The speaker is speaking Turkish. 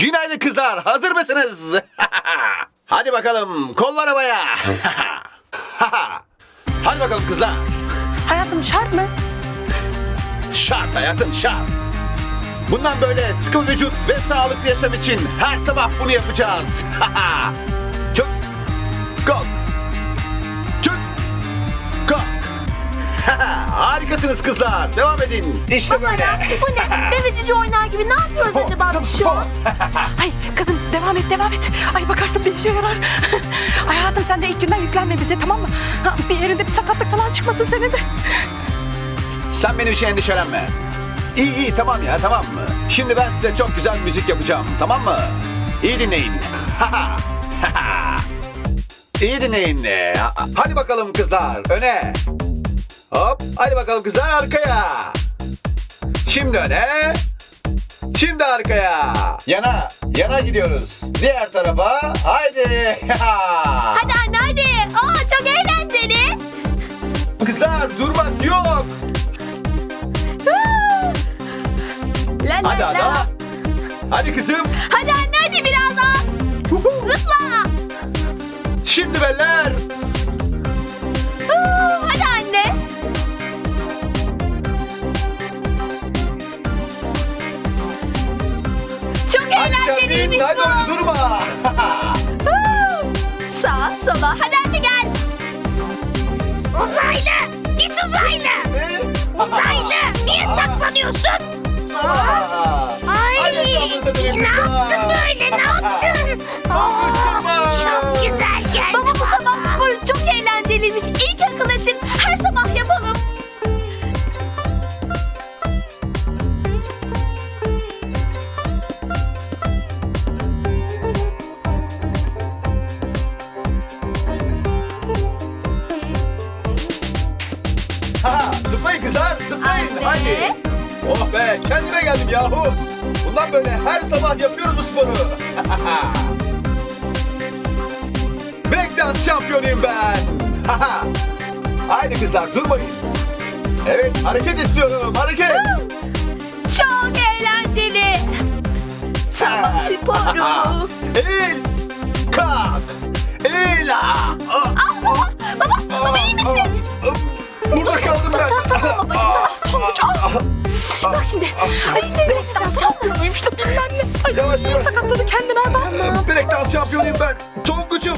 Günaydın kızlar. Hazır mısınız? Hadi bakalım. Kollar havaya. Hadi bakalım kızlar. Hayatım şart mı? Şart hayatım şart. Bundan böyle sıkı vücut ve sağlıklı yaşam için her sabah bunu yapacağız. Çok kalk. Harikasınız kızlar. Devam edin. İşte Baba böyle. ya bu ne? Deve cüce oynar gibi ne yapıyoruz Spor, acaba zıp biz şu spor. an? Ay kızım devam et devam et. Ay bakarsın bir işe yarar. Ay hayatım sen de ilk günden yüklenme bize tamam mı? Ha, bir yerinde bir sakatlık falan çıkmasın senin de. Sen benim için endişelenme. İyi iyi tamam ya tamam mı? Şimdi ben size çok güzel müzik yapacağım tamam mı? İyi dinleyin. İyi dinleyin. Hadi bakalım kızlar öne. Hop hadi bakalım kızlar arkaya. Şimdi öne. Şimdi arkaya. Yana yana gidiyoruz. Diğer tarafa haydi. Hadi anne hadi. Aa çok eğlenceli. Kızlar durmak yok. La la Hadi la. Hadi kızım. Hadi anne hadi biraz daha. Zıpla. Şimdi beller. Şermin, eğlenceliymiş hadi bu. öyle durma. Sağa sola. Hadi anne gel. Uzaylı. Pis uzaylı. Ne? Uzaylı. Niye saklanıyorsun? Ha, zıplayın kızlar zıplayın Anne. hadi. Oh be kendime geldim yahu. Bundan böyle her sabah yapıyoruz bu sporu. Breakdance şampiyonuyum ben. haydi kızlar durmayın. Evet hareket istiyorum hareket. Çok eğlenceli. Sabah sporu. Eğil. Kalk. Eğil. Şimdi. Ay breakdance şampiyonuymuş da bilmem ne. Ay Yavaş, yavaş. sakatladı kendini adam. Breakdance şampiyonuyum ben. Tonguç'um.